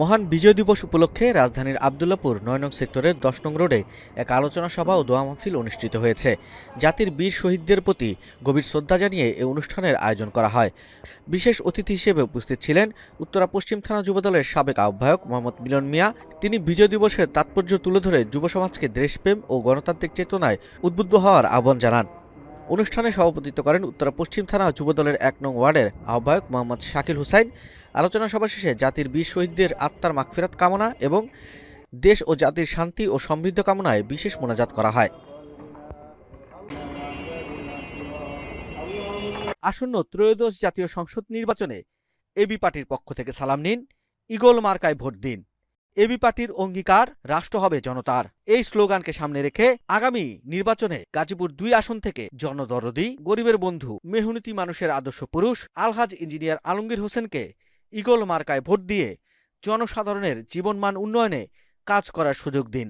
মহান বিজয় দিবস উপলক্ষে রাজধানীর আবদুল্লাপুর নয় নং সেক্টরের দশ নং রোডে এক আলোচনা সভা ও দোয়া মাহফিল অনুষ্ঠিত হয়েছে। জাতির বীর শহীদদের প্রতি গভীর শ্রদ্ধা জানিয়ে এই অনুষ্ঠানের আয়োজন করা হয়। বিশেষ অতিথি হিসেবে উপস্থিত ছিলেন উত্তরা পশ্চিম থানা যুবদলের সাবেক আহ্বায়ক মোহাম্মদ মিলন মিয়া। তিনি বিজয় দিবসের তাৎপর্য তুলে ধরে যুব সমাজকে দেশপ্রেম ও গণতান্ত্রিক চেতনায় উদ্বুদ্ধ হওয়ার আহ্বান জানান। অনুষ্ঠানে সভাপতিত্ব করেন উত্তরা পশ্চিম থানা যুবদলের এক নং ওয়ার্ডের আহ্বায়ক মোহাম্মদ শাকিল হুসাইন। আলোচনা সভা শেষে জাতির বীর শহীদদের আত্মার মাগফিরাত কামনা এবং দেশ ও জাতির শান্তি ও সমৃদ্ধ কামনায় বিশেষ মোনাজাত করা হয়। আসন্ন ত্রয়োদশ জাতীয় সংসদ নির্বাচনে এবি পার্টির পক্ষ থেকে সালাম নিন। ইগল মার্কায় ভোট দিন। এবি পার্টির অঙ্গীকার রাষ্ট্র হবে জনতার। এই স্লোগানকে সামনে রেখে আগামী নির্বাচনে গাজীপুর দুই আসন থেকে জনদরদি, গরিবের বন্ধু, মেহনতি মানুষের আদর্শ পুরুষ, আলহাজ ইঞ্জিনিয়ার আলমগীর হোসেনকে ইগল মার্কায় ভোট দিয়ে জনসাধারণের জীবনমান উন্নয়নে কাজ করার সুযোগ দিন।